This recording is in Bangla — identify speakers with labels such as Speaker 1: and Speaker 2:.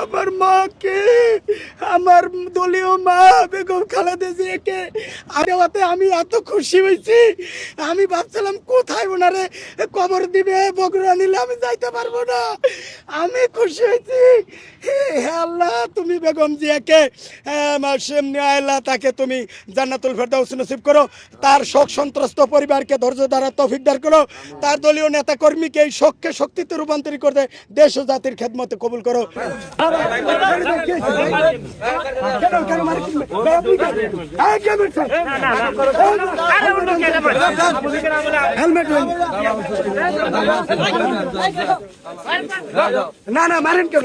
Speaker 1: আমার মাকে আমার দলীয় মা বেগম খালেদা জিয়াকে দেওয়াতে আমি এত খুশি হয়েছি। আমি ভাবছিলাম, কোথায় ওনারে কবর দিবে, বগুড়া নিলে আমি যাইতে পারব না। আমি খুশি হয়েছি। হে আল্লাহ, তুমি বেগম জিয়াকে আল্লাহ তাকে তুমি জান্নাতুল ফেরদাউস নসিব করো। তার শোক সন্ত্রস্ত পরিবারকে ধৈর্য দ্বারা তৌফিক দার করো। তার দলীয় নেতা কর্মীকে এই শোককে শক্তিতে রূপান্তরিত করতে দেশ ও জাতির খেদমতে কবুল করো। হেলমেট না না মারেন কেন